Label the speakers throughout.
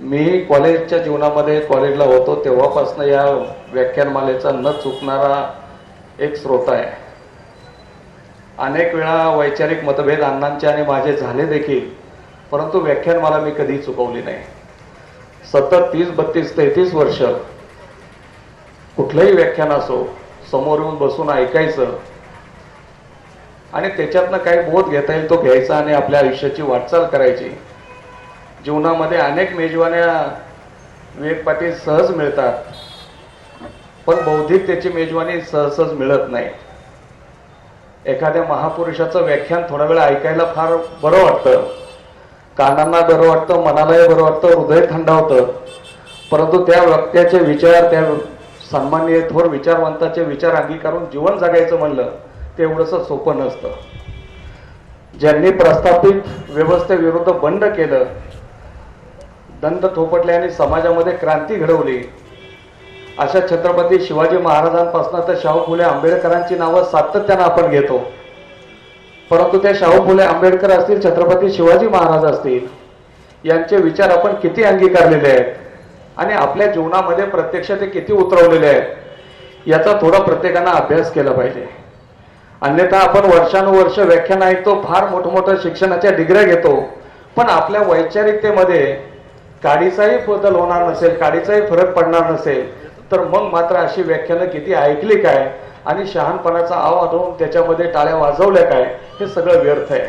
Speaker 1: मी कॉलेजच्या जीवनामध्ये कॉलेजला होतो तेव्हापासून या व्याख्यानमालेचा न चुकणारा एक स्रोत आहे. अनेक वेळा वैचारिक मतभेद अण्णांचे आणि माझे झाले देखील परंतु व्याख्यानमाला मी कधी चुकवली नाही. सतत तीस बत्तीस तेहतीस वर्ष कुठलंही व्याख्यान असो समोर येऊन बसून ऐकायचं आणि त्याच्यातनं काही बोध घेता येईल तो घ्यायचा आणि आपल्या आयुष्याची वाटचाल करायची. जीवनामध्ये अनेक मेजवान्या वेगपाठी सहज मिळतात. पण बौद्धिक त्याची मेजवानी सहज मिळत नाही. एखाद्या महापुरुषाचं व्याख्यान थोडा वेळ ऐकायला फार बरं वाटतं. कानांना बरं वाटतं मनालाही बरं वाटतं हृदय थंडावतं परंतु त्या वक्त्याचे विचार त्या सन्मान्य थोर विचारवंताचे विचार अंगीकारून जीवन जगायचं म्हणलं ते एवढंसं सोपं नसतं. ज्यांनी प्रस्थापित व्यवस्थेविरुद्ध बंड केलं दंत थोपटले आणि समाजामध्ये क्रांती घडवली. अशा छत्रपती शिवाजी महाराजांपासून तर शाहू फुले आंबेडकरांची नावं सातत्यानं आपण घेतो. परंतु त्या शाहू फुले आंबेडकर असतील छत्रपती शिवाजी महाराज असतील यांचे विचार आपण किती अंगीकारलेले आहेत? आणि आपल्या जीवनामध्ये प्रत्यक्ष ते किती उतरवलेले आहेत? याचा थोडा प्रत्येकानं अभ्यास केला पाहिजे. अन्यथा आपण वर्षानुवर्ष व्याख्यान ऐकतो फार मोठमोठ्या शिक्षणाच्या डिग्र्या घेतो. पण आपल्या वैचारिकतेमध्ये काडीचाही बदल होणार नसेल काडीचाही फरक पडणार नसेल तर मग मात्र अशी व्याख्यानं किती ऐकली काय आणि शहाणपणाचा आवाज होऊन त्याच्यामध्ये टाळ्या वाजवल्या काय हे सगळं व्यर्थ आहे.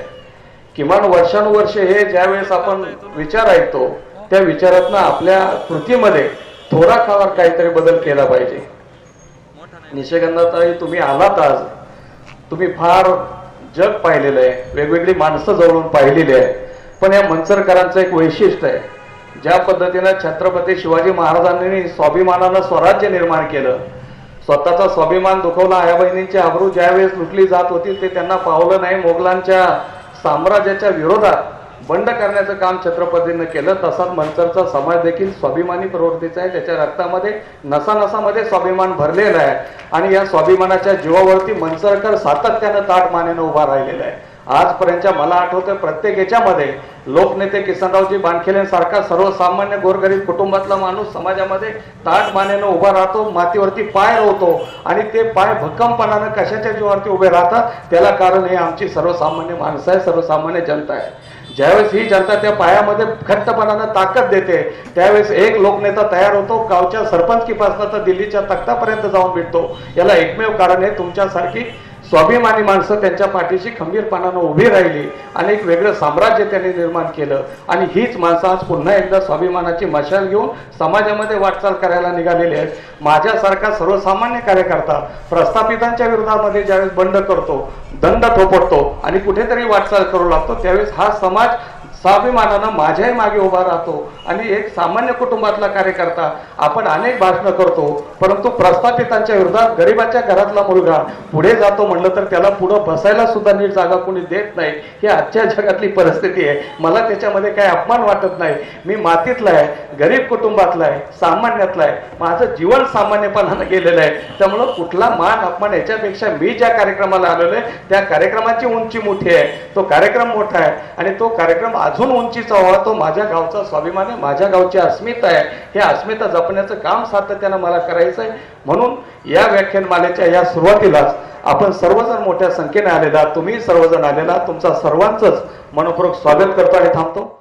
Speaker 1: किमान वर्षानुवर्ष हे ज्यावेळेस आपण विचार ऐकतो त्या विचारातनं आपल्या कृतीमध्ये थोडा फार काहीतरी बदल केला पाहिजे. निशेगंधाताई तुम्ही आलात आज. तुम्ही फार जग पाहिलेलं आहे वेगवेगळी माणसं जवळून पाहिलेली आहे. पण या मंचरकरांचं एक वैशिष्ट्य आहे. ज्या पद्धतीनं छत्रपती शिवाजी महाराजांनी स्वाभिमानानं स्वराज्य निर्माण केलं स्वतःचा स्वाभिमान दुखवला आया बहिणींची आबरू ज्यावेळेस लुटली जात होती ते त्यांना पावलं नाही मोगलांच्या साम्राज्याच्या विरोधात बंड करण्याचं काम छत्रपतींनी केलं तसाच मंचरचा समाज देखील स्वाभिमानी प्रवृत्तीचा आहे त्याच्या रक्तामध्ये नसानसामध्ये स्वाभिमान भरलेला आहे. आणि या स्वाभिमानाच्या जीवावरती मंचरकर सातत्यानं ताट मानेनं उभा राहिलेला आहे. आजपर्यंतच्या मला आठवतं प्रत्येक याच्यामध्ये लोकनेते किसनरावजी बानखेलेंसारखा सर्वसामान्य गोरगरीब कुटुंबातला माणूस समाजामध्ये ताट मानेनं उभा राहतो मातीवरती पाय रोवतो आणि ते पाय भक्कमपणानं कशाच्या जीवावरती उभे राहतात? त्याला कारण हे आमची सर्वसामान्य माणसं आहे सर्वसामान्य जनता आहे. ज्यावेळेस ही जनता त्या पायामध्ये खट्टपणानं ताकद देते त्यावेळेस एक लोकनेता तयार होतो गावच्या सरपंचकीपासून तर दिल्लीच्या तख्तापर्यंत जाऊन भेटतो. याला एकमेव कारण हे तुमच्यासारखी स्वाभिमानी माणसं त्यांच्या पाठीशी खंबीरपणानं उभी राहिली आणि एक वेगळं साम्राज्य त्यांनी निर्माण केलं. आणि हीच माणसं आज पुन्हा एकदा स्वाभिमानाची मशाल घेऊन समाजामध्ये वाटचाल करायला निघालेली आहेत. माझ्यासारखा सर्वसामान्य कार्यकर्ता प्रस्थापितांच्या विरोधामध्ये ज्यावेळेस बंड करतो दंड थोपटतो आणि कुठेतरी वाटचाल करू लागतो त्यावेळेस हा समाज स्वाभिमानानं माझ्याही मागे उभा राहतो आणि एक सामान्य कुटुंबातला कार्यकर्ता आपण अनेक भाषणं करतो परंतु प्रस्थापितांच्या विरोधात गरिबाच्या घरातला मुलगा पुढे जातो म्हणलं तर त्याला पुढं बसायला सुद्धा नीट जागा कोणी देत नाही. ही आजच्या जगातली परिस्थिती आहे. मला त्याच्यामध्ये काही अपमान वाटत नाही. मी मातीतला आहे गरीब कुटुंबातला आहे सामान्यातला आहे. माझं जीवन सामान्यपणानं गेलेलं आहे. त्यामुळं कुठला मान अपमान याच्यापेक्षा मी ज्या कार्यक्रमाला आलेलो आहे त्या कार्यक्रमाची उंची मोठी आहे. तो कार्यक्रम मोठा आहे आणि तो कार्यक्रम अजून उंचीचा व्हावा तो माझ्या गावचा स्वाभिमान आहे माझ्या गावची अस्मिता आहे. हे अस्मिता जपण्याचं काम सातत्यानं मला करायचं आहे. म्हणून या व्याख्यानमालेच्या या सुरुवातीलाच आपण सर्वजण मोठ्या संख्येने आलेला तुम्ही सर्वजण आलेला तुमचा सर्वांचंच मनपूर्वक स्वागत करतो आणि थांबतो.